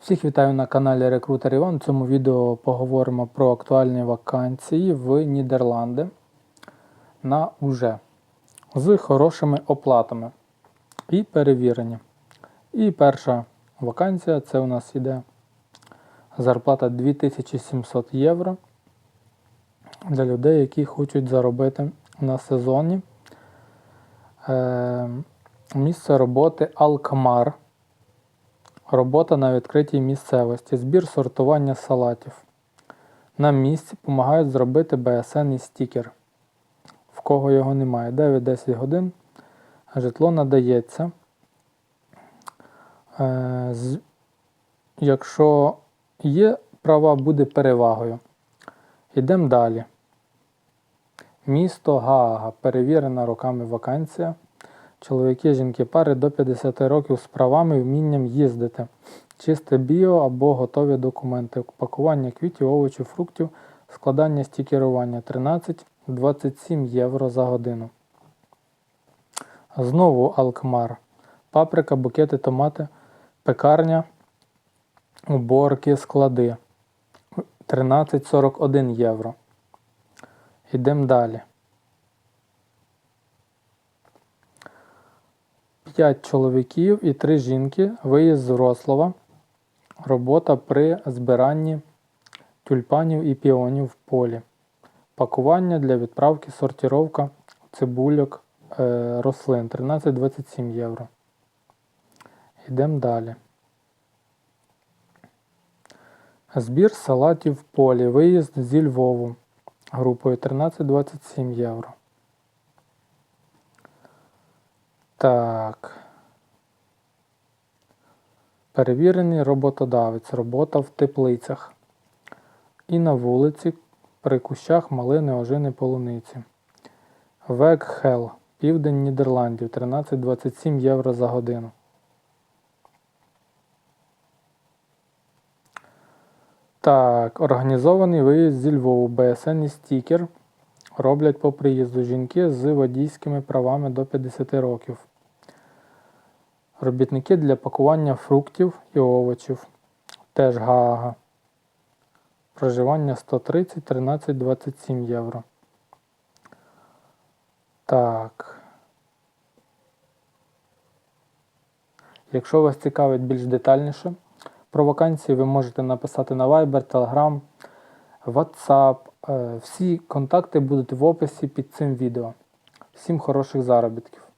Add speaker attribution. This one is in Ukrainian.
Speaker 1: Всіх вітаю на каналі Рекрутер Іван. В цьому відео поговоримо про актуальні вакансії в Нідерланди на уже з хорошими оплатами і перевірені. І перша вакансія це у нас іде зарплата 2700 євро для людей, які хочуть заробити на сезоні. Е, місце роботи Алкмар. Робота на відкритій місцевості, збір сортування салатів. На місці допомагають зробити BSN і стікер. В кого його немає. 9-10 годин. Житло надається. Е, Якщо є права, буде перевагою. Йдемо далі. Місто Гаага. Перевірена роками вакансія. Чоловіки, жінки, пари до 50 років з правами і вмінням їздити. Чисте біо або готові документи. Пакування квітів, овочів, фруктів, складання стікерування 13-27 євро за годину. Знову Алкмар. Паприка, букети, томати, пекарня, уборки, склади. 13,41 євро. Йдемо далі. 5 чоловіків і 3 жінки. Виїзд з Рослова. Робота при збиранні тюльпанів і піонів в полі. Пакування для відправки, сортировка цибульок е, рослин 13-27 євро. Йдемо далі. Збір салатів в полі. Виїзд зі Львову групою 13-27 євро. Так. Перевірений роботодавець. Робота в теплицях. І на вулиці при кущах малини, ожини, полуниці. Векхел. Південь Нідерландів. 13-27 євро за годину. Так, організований виїзд зі Львову. БСН і стікер. Роблять по приїзду жінки з водійськими правами до 50 років. Робітники для пакування фруктів і овочів. Теж Гаага. Проживання 130, 13, 27 євро. Так. Якщо вас цікавить більш детальніше про вакансії, ви можете написати на Viber, Telegram, WhatsApp. Е, Всі контакти будуть в описі під цим відео. Всім хороших заробітків!